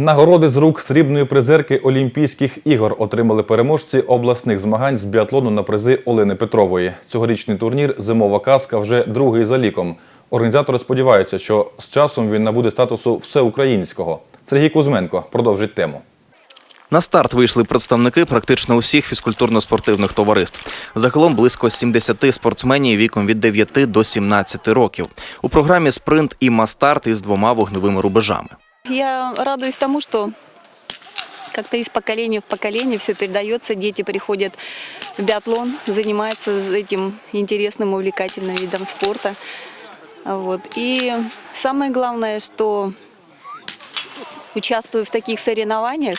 Нагороди з рук срібної призерки Олімпійських ігор отримали переможці обласних змагань з біатлону на призи Олени Петрової. Цьогорічний турнір Зимова казка вже другий за ліком. Організатори сподіваються, що з часом він набуде статусу всеукраїнського. Сергій Кузьменко продовжить тему. На старт вийшли представники практично усіх фізкультурно-спортивних товариств. Загалом близько 70 спортсменів віком від 9 до 17 років. У програмі спринт і мастарт із двома вогневими рубежами. Я радуюсь тому, что как-то из поколения в поколение все передается, дети приходят в биатлон, занимаются этим интересным, увлекательным видом спорта. Вот. И самое главное, что участвуя в таких соревнованиях,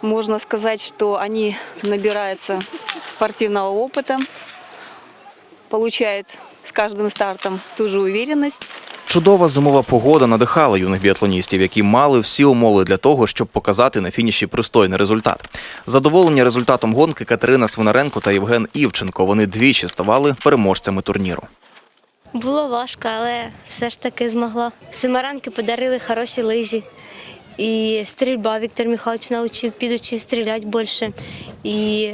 можно сказать, что они набираются спортивного опыта, получают с каждым стартом ту же уверенность. Чудова зимова погода надихала юних біатлоністів, які мали всі умови для того, щоб показати на фініші пристойний результат. Задоволені результатом гонки Катерина Свинаренко та Євген Івченко. Вони двічі ставали переможцями турніру. Було важко, але все ж таки змогла. Семаранки подарили хороші лижі. І стрільба Віктор Михайлович навчив, підучив стріляти більше. І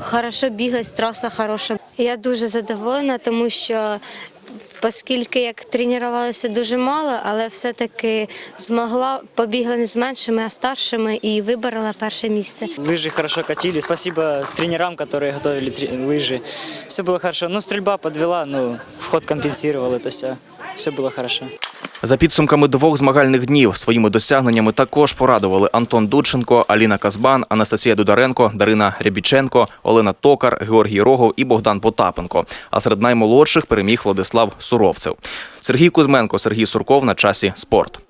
хорошо бігати, траса хороша. Я дуже задоволена, тому що оскільки як тренувалася дуже мало, але все-таки змогла побігла не з меншими, а старшими і виборола перше місце. Лыжи хорошо катили. Спасибо тренерам, которые готовили тре- лыжи. Все было хорошо. Ну, стрельба подвела, но вход компенсировал это все. Все было хорошо. За підсумками двох змагальних днів своїми досягненнями також порадували Антон Дудченко, Аліна Казбан, Анастасія Дударенко, Дарина Рябіченко, Олена Токар, Георгій Рогов і Богдан Потапенко. А серед наймолодших переміг Владислав Суровцев. Сергій Кузьменко, Сергій Сурков на часі спорт.